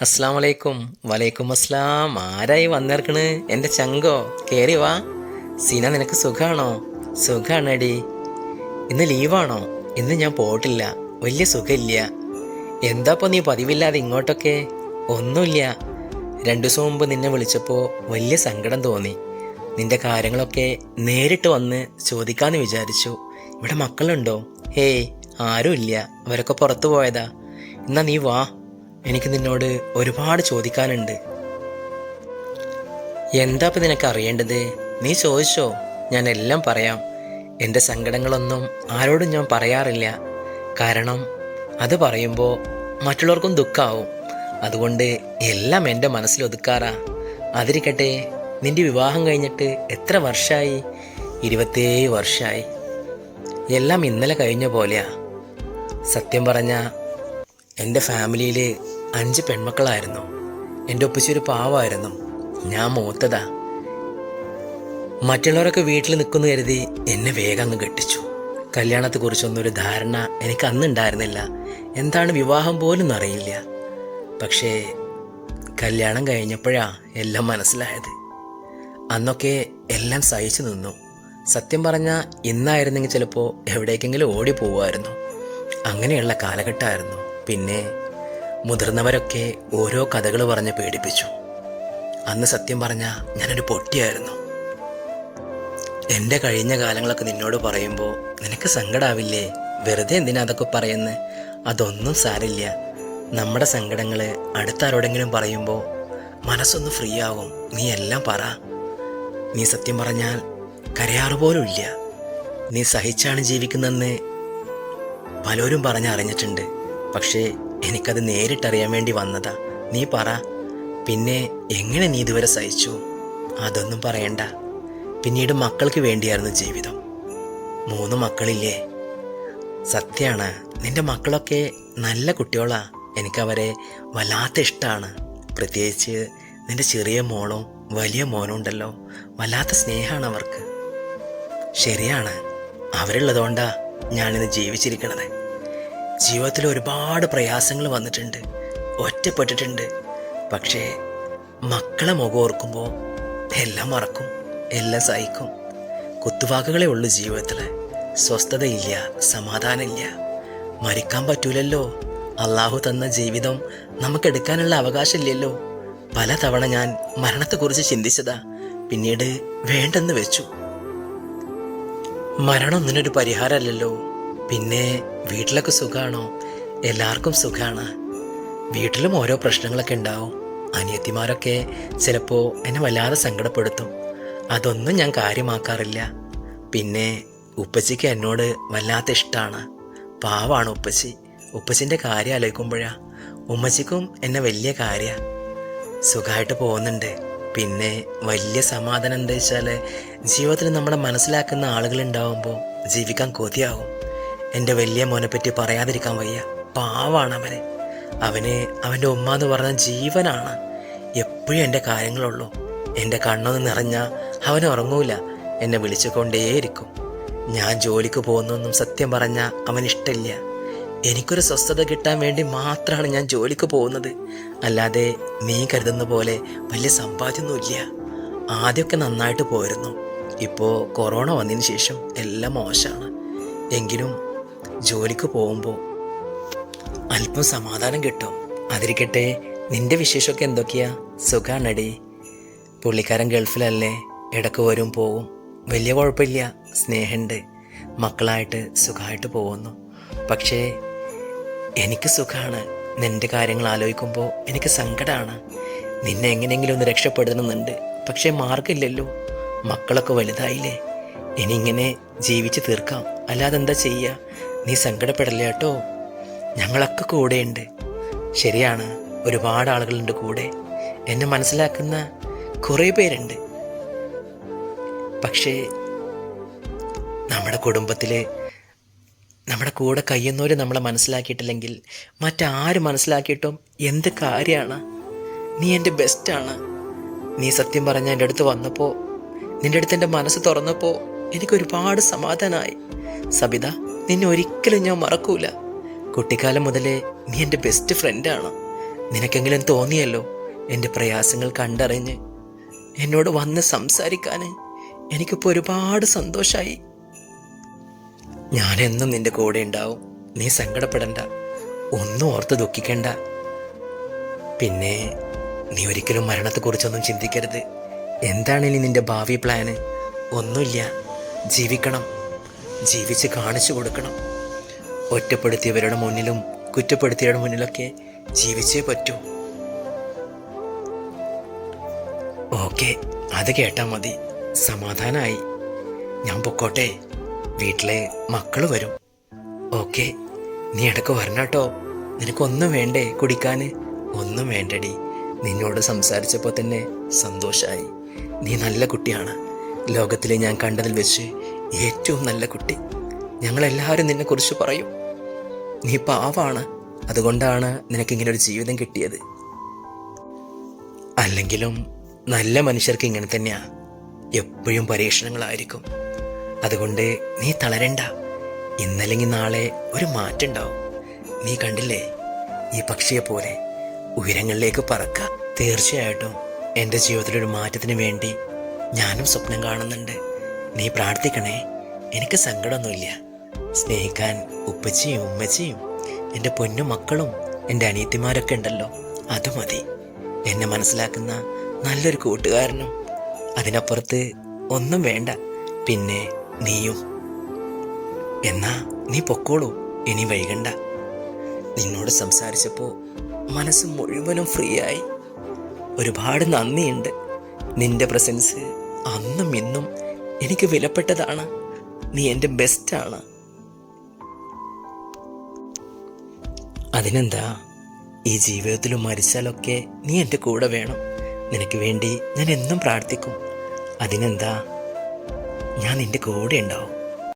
അസ്സാം വലൈക്കും വലൈക്കും അസ്ലാം ആരായി വന്നിറക്കണ്? എന്റെ ചങ്കോ? കയറി വാ. സീന നിനക്ക് സുഖാണോ? സുഖമാണടി ഇന്ന് ലീവാണോ? ഇന്ന് ഞാൻ പോയിട്ടില്ല. വലിയ സുഖമില്ല. എന്താപ്പോ നീ പതിവില്ലാതെ ഇങ്ങോട്ടൊക്കെ? ഒന്നുമില്ല. രണ്ടു ദിവസം മുമ്പ് നിന്നെ വിളിച്ചപ്പോൾ വലിയ സങ്കടം തോന്നി. നിന്റെ കാര്യങ്ങളൊക്കെ നേരിട്ട് വന്ന് ചോദിക്കാന്ന് വിചാരിച്ചു. ഇവിടെ മക്കളുണ്ടോ? ഹേയ് ആരുമില്ല. അവരൊക്കെ പുറത്തു പോയതാ. എന്നാ നീ വാ. എനിക്ക് നിന്നോട് ഒരുപാട് ചോദിക്കാനുണ്ട്. എന്താ ഇപ്പം നിനക്ക് അറിയേണ്ടത്? നീ ചോദിച്ചോ? ഞാൻ എല്ലാം പറയാം. എന്റെ സങ്കടങ്ങളൊന്നും ആരോടും ഞാൻ പറയാറില്ല. കാരണം അത് പറയുമ്പോൾ മറ്റുള്ളവർക്കും ദുഃഖാവും അതുകൊണ്ട് എല്ലാം എന്റെ മനസ്സിൽ ഒതുക്കാറാ. അതിരിക്കട്ടെ നിന്റെ വിവാഹം കഴിഞ്ഞിട്ട് എത്ര വർഷമായി ഇരുപത്തേഴ് വർഷമായി എല്ലാം ഇന്നലെ കഴിഞ്ഞ പോലെയാ. സത്യം പറഞ്ഞ എന്റെ ഫാമിലിയിൽ അഞ്ച് പെൺമക്കളായിരുന്നു. എന്റെ ഒപ്പിച്ച് ഒരു പാവമായിരുന്നു ഞാൻ മൂത്തതാ. മറ്റുള്ളവരൊക്കെ വീട്ടിൽ നിൽക്കുന്നു കരുതി എന്നെ വേഗം അങ്ങ് കെട്ടിച്ചു. കല്യാണത്തെക്കുറിച്ചൊന്നും ഒരു ധാരണ എനിക്ക് അന്ന് ഉണ്ടായിരുന്നില്ല എന്താണ് വിവാഹം പോലും അറിയില്ല. പക്ഷേ കല്യാണം കഴിഞ്ഞപ്പോഴാ എല്ലാം മനസ്സിലായത്. അന്നൊക്കെ എല്ലാം സഹിച്ചു നിന്നു. സത്യം പറഞ്ഞാൽ ഇന്നായിരുന്നെങ്കിൽ ചിലപ്പോൾ എവിടേക്കെങ്കിലും ഓടി പോകുമായിരുന്നു അങ്ങനെയുള്ള കാലഘട്ടമായിരുന്നു. പിന്നെ മുതിർന്നവരൊക്കെ ഓരോ കഥകൾ പറഞ്ഞ് പേടിപ്പിച്ചു. അന്ന് സത്യം പറഞ്ഞാൽ ഞാനൊരു പൊട്ടിയായിരുന്നു. എന്റെ കഴിഞ്ഞ കാലങ്ങളൊക്കെ നിന്നോട് പറയുമ്പോൾ നിനക്ക് സങ്കടാവില്ലേ? വെറുതെ എന്തിനാ അതൊക്കെ പറയുന്നത് അതൊന്നും സാരില്ല. നമ്മുടെ സങ്കടങ്ങൾ അടുത്താരോടെങ്കിലും പറയുമ്പോൾ മനസ്സൊന്ന് ഫ്രീ ആകും നീ എല്ലാം പറ. നീ സത്യം പറഞ്ഞാൽ കരയാറ് പോലും ഇല്ല നീ സഹിച്ചാണ് ജീവിക്കുന്നതെന്ന് പലരും പറഞ്ഞറിഞ്ഞിട്ടുണ്ട്. പക്ഷേ എനിക്കത് നേരിട്ടറിയാൻ വേണ്ടി വന്നതാ. നീ പറ. പിന്നെ എങ്ങനെ നീ ഇതുവരെ സഹിച്ചു? അതൊന്നും പറയണ്ട. പിന്നീട് മക്കൾക്ക് വേണ്ടിയായിരുന്നു ജീവിതം. മൂന്ന് മക്കളില്ലേ? സത്യമാണ് നിന്റെ മക്കളൊക്കെ നല്ല കുട്ടികളാ. എനിക്കവരെ വല്ലാത്ത ഇഷ്ടമാണ് പ്രത്യേകിച്ച് നിന്റെ ചെറിയ മോളും വലിയ മോനും ഉണ്ടല്ലോ. വല്ലാത്ത സ്നേഹമാണ് അവർക്ക്. ശരിയാണ്. അവരുള്ളതുകൊണ്ടാ ഞാനിന്ന് ജീവിച്ചിരിക്കണത്. ജീവിതത്തിൽ ഒരുപാട് പ്രയാസങ്ങൾ വന്നിട്ടുണ്ട്. ഒറ്റപ്പെട്ടിട്ടുണ്ട്. പക്ഷേ മക്കളെ മുഖം ഓർക്കുമ്പോൾ എല്ലാം മറക്കും എല്ലാം സഹിക്കും. കുത്തുവാക്കുകളേ ഉള്ളൂ ജീവിതത്തിൽ സ്വസ്ഥതയില്ല സമാധാനമില്ല. മരിക്കാൻ പറ്റൂലല്ലോ. അള്ളാഹു തന്ന ജീവിതം നമുക്കെടുക്കാനുള്ള അവകാശമില്ലല്ലോ. പലതവണ ഞാൻ മരണത്തെക്കുറിച്ച് ചിന്തിച്ചതാ. പിന്നീട് വേണ്ടെന്ന് വെച്ചു. മരണം ഒന്നിനൊരു പരിഹാരമല്ലല്ലോ. പിന്നെ വീട്ടിലൊക്കെ സുഖമാണോ എല്ലാവർക്കും സുഖമാണ് വീട്ടിലും ഓരോ പ്രശ്നങ്ങളൊക്കെ ഉണ്ടാവും. അനിയത്തിമാരൊക്കെ ചിലപ്പോൾ എന്നെ വല്ലാതെ സങ്കടപ്പെടുത്തും. അതൊന്നും ഞാൻ കാര്യമാക്കാറില്ല. പിന്നെ ഉപ്പച്ചിക്ക് എന്നോട് വല്ലാത്ത ഇഷ്ടമാണ് പാവാണ് ഉപ്പച്ചി. ഉപ്പച്ചിന്റെ കാര്യം ആലോചിക്കുമ്പോഴാ ഉമ്മച്ചിക്കും എന്നെ വലിയ കാര്യ. സുഖമായിട്ട് പോകുന്നുണ്ട്. പിന്നെ വലിയ സമാധാനം എന്താ വെച്ചാൽ ജീവിതത്തിൽ നമ്മളെ മനസ്സിലാക്കുന്ന ആളുകളുണ്ടാവുമ്പോൾ ജീവിക്കാൻ കൊതിയാവും. എന്റെ വലിയ മോനെ പറ്റി പറയാതിരിക്കാൻ വയ്യ. പാവാണ് അവന്. അവന് അവന്റെ ഉമ്മ എന്ന് പറഞ്ഞ ജീവനാണ്. എപ്പോഴും എന്റെ കാര്യങ്ങളുള്ളൂ. എന്റെ കണ്ണൊന്ന് നിറഞ്ഞാൽ അവൻ ഉറങ്ങൂല. എന്നെ വിളിച്ചുകൊണ്ടേയിരിക്കും. ഞാൻ ജോലിക്ക് പോകുന്നൊന്നും സത്യം പറഞ്ഞാൽ അവൻ ഇഷ്ടമില്ല. എനിക്കൊരു സ്വസ്ഥത കിട്ടാൻ വേണ്ടി മാത്രമാണ് ഞാൻ ജോലിക്ക് പോകുന്നത്. അല്ലാതെ നീ കരുതുന്ന പോലെ വലിയ സമ്പാദ്യമൊന്നുമില്ല. ആദ്യമൊക്കെ നന്നായിട്ട് പോയിരുന്നു. ഇപ്പോൾ കൊറോണ വന്നതിന് ശേഷം എല്ലാം മോശമാണ്. എങ്കിലും ജോലിക്ക് പോകുമ്പോൾ അല്പം സമാധാനം കിട്ടും. അതിരിക്കട്ടെ നിന്റെ വിശേഷമൊക്കെ എന്തൊക്കെയാ? സുഖാണടി. പുള്ളിക്കാരൻ ഗൾഫിലല്ലേ? ഇടയ്ക്ക് വരും പോവും. വലിയ കുഴപ്പമില്ല. സ്നേഹമുണ്ട് മക്കളായിട്ട് സുഖമായിട്ട് പോകുന്നു. പക്ഷേ എനിക്ക് സുഖമാണ് നിന്റെ കാര്യങ്ങൾ ആലോചിക്കുമ്പോൾ എനിക്ക് സങ്കടമാണ് നിന്നെ എങ്ങനെയെങ്കിലും ഒന്ന് രക്ഷപ്പെടുന്നുണ്ട് പക്ഷേ മാർഗമില്ലല്ലോ മക്കളൊക്കെ വലുതായില്ലേ. ഇനി ജീവിച്ച് തീർക്കാം. അല്ലാതെ എന്താ ചെയ്യുക നീ സങ്കടപ്പെടല്ലേ കേട്ടോ? ഞങ്ങളൊക്കെ കൂടെയുണ്ട്. ശരിയാണ് ഒരുപാട് ആളുകളുണ്ട് കൂടെ. എന്നെ മനസ്സിലാക്കുന്ന കുറേ പേരുണ്ട്. പക്ഷേ നമ്മുടെ കുടുംബത്തിൽ നമ്മുടെ കൂടെ കഴിയുന്നവർ നമ്മളെ മനസ്സിലാക്കിയിട്ടില്ലെങ്കിൽ മറ്റാര് മനസ്സിലാക്കിയിട്ടും എന്ത് കാര്യമാണ് നീ എന്റെ ബെസ്റ്റാണ്. നീ സത്യം പറഞ്ഞ എന്റെ അടുത്ത് വന്നപ്പോൾ നിന്റെ അടുത്ത് എന്റെ മനസ്സ് തുറന്നപ്പോൾ എനിക്കൊരുപാട് സമാധാനമായി സബിത നിന്നെ ഒരിക്കലും ഞാൻ മറക്കൂല. കുട്ടിക്കാലം മുതലേ നീ എന്റെ ബെസ്റ്റ് ഫ്രണ്ടാണ് നിനക്കെങ്കിലും തോന്നിയല്ലോ എന്റെ പ്രയാസങ്ങൾ കണ്ടറിഞ്ഞ്. എന്നോട് വന്ന് സംസാരിക്കാൻ എനിക്കിപ്പോൾ ഒരുപാട് സന്തോഷമായി ഞാനെന്നും നിന്റെ കൂടെ ഉണ്ടാവും. നീ സങ്കടപ്പെടണ്ട. ഒന്നും ഓർത്ത് ദുഃഖിക്കണ്ട. പിന്നെ നീ ഒരിക്കലും മരണത്തെക്കുറിച്ചൊന്നും ചിന്തിക്കരുത്. എന്താണ് ഇനി നിന്റെ ഭാവി പ്ലാന് ഒന്നുമില്ല. ജീവിക്കണം. ജീവിച്ച് കാണിച്ചു കൊടുക്കണം. ഒറ്റപ്പെടുത്തിയവരുടെ മുന്നിലും കുറ്റപ്പെടുത്തിയവരുടെ മുന്നിലൊക്കെ ജീവിച്ചേ പറ്റൂ. ഓക്കെ അത് കേട്ടാൽ മതി. സമാധാനമായി ഞാൻ പൊക്കോട്ടെ. വീട്ടിലെ മക്കൾ വരും. ഓക്കെ നീ ഇടയ്ക്ക് വരണട്ടോ. നിനക്കൊന്നും വേണ്ടേ കുടിക്കാൻ ഒന്നും വേണ്ടടി. നിന്നോട് സംസാരിച്ചപ്പോൾ തന്നെ സന്തോഷമായി നീ നല്ല കുട്ടിയാണ്. ലോകത്തിൽ ഞാൻ കണ്ടതിൽ വെച്ച് ഏറ്റവും നല്ല കുട്ടി. ഞങ്ങളെല്ലാവരും നിന്നെക്കുറിച്ച് പറയും. നീ പാവാണ്. അതുകൊണ്ടാണ് നിനക്കിങ്ങനെ ഒരു ജീവിതം കിട്ടിയത്. അല്ലെങ്കിലും നല്ല മനുഷ്യർക്ക് ഇങ്ങനെ തന്നെയാ. എപ്പോഴും പരീക്ഷണങ്ങളായിരിക്കും. അതുകൊണ്ട് നീ തളരണ്ട. ഇന്നല്ലെങ്കിൽ നാളെ ഒരു മാറ്റം ഉണ്ടാവും നീ കണ്ടില്ലേ? ഈ പക്ഷിയെ പോലെ ഉയരങ്ങളിലേക്ക് പറക്ക. തീർച്ചയായിട്ടും എന്റെ ജീവിതത്തിലൊരു മാറ്റത്തിന് വേണ്ടി ഞാനും സ്വപ്നം കാണുന്നുണ്ട്. നീ പ്രാർത്ഥിക്കണേ. എനിക്ക് സങ്കടമൊന്നുമില്ല. സ്നേഹിക്കാൻ ഉപ്പച്ചിയും ഉമ്മച്ചിയും എന്റെ പൊന്നു മക്കളും എന്റെ അനിയത്തിമാരൊക്കെ ഉണ്ടല്ലോ. അത് മതി. എന്നെ മനസ്സിലാക്കുന്ന നല്ലൊരു കൂട്ടുകാരനും അതിനപ്പുറത്ത് ഒന്നും വേണ്ട. പിന്നെ നീയും. എന്നാ നീ പൊക്കോളൂ. ഇനി വൈകണ്ട. നിന്നോട് സംസാരിച്ചപ്പോൾ മനസ്സ് മുഴുവനും ഫ്രീ ആയി ഒരുപാട് നന്ദിയുണ്ട്. നിന്റെ പ്രസൻസ് അന്നും ഇന്നും എനിക്ക് വിലപ്പെട്ടതാണ്. നീ എന്റെ ബെസ്റ്റാണ് അതിനെന്താ? ഈ ജീവിതത്തിൽ മരിച്ചാലൊക്കെ നീ എന്റെ കൂടെ വേണം. നിനക്ക് വേണ്ടി ഞാൻ എന്നും പ്രാർത്ഥിക്കും. അതിനെന്താ? ഞാൻ നിന്റെ കൂടെ ഉണ്ടാവും.